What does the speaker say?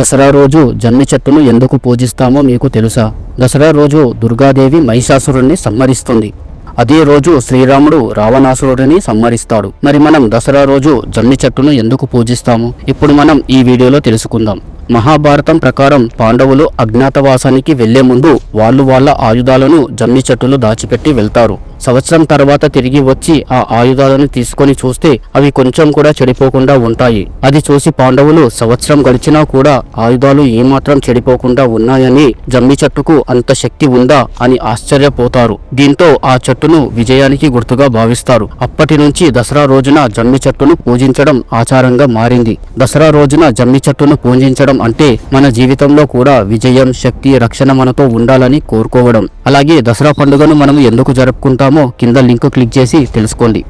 దసరా రోజు జమ్మి చెట్టును ఎందుకు పూజిస్తామో మీకు తెలుసా? దసరా రోజు దుర్గాదేవి మహిషాసురుణ్ణి సంహరిస్తుంది. అదే రోజు శ్రీరాముడు రావణాసురుడిని సంహరిస్తాడు. మరి మనం దసరా రోజు జమ్మి చెట్టును ఎందుకు పూజిస్తాము? ఇప్పుడు మనం ఈ వీడియోలో తెలుసుకుందాం. మహాభారతం ప్రకారం పాండవులు అజ్ఞాతవాసానికి వెళ్ళే ముందు వాళ్ళు వాళ్ళ ఆయుధాలను జమ్మి చెట్టులో దాచిపెట్టి వెళ్తారు. సంవత్సరం తర్వాత తిరిగి వచ్చి ఆ ఆయుధాలను తీసుకొని చూస్తే అవి కొంచెం కూడా చెడిపోకుండా ఉంటాయి. అది చూసి పాండవులు సంవత్సరం గడిచినా కూడా ఆయుధాలు ఏమాత్రం చెడిపోకుండా ఉన్నాయని జమ్మి చెట్టుకు అంత శక్తి ఉందా అని ఆశ్చర్యపోతారు. దీంతో ఆ చెట్టును విజయానికి గుర్తుగా భావిస్తారు. అప్పటి నుంచి దసరా రోజున జమ్మి చెట్టును పూజించడం ఆచారంగా మారింది. దసరా రోజున జమ్మి చెట్టును పూజించడం అంటే మన జీవితంలో కూడా విజయం శక్తి రక్షణ మనతో ఉండాలని కోరుకోవడం. అలాగే దసరా పండుగను మనం ఎందుకు జరుపుకుంటాం జరుపుకుంటామో కింద లింక్ క్లిక్ చేసి తెలుసుకోండి.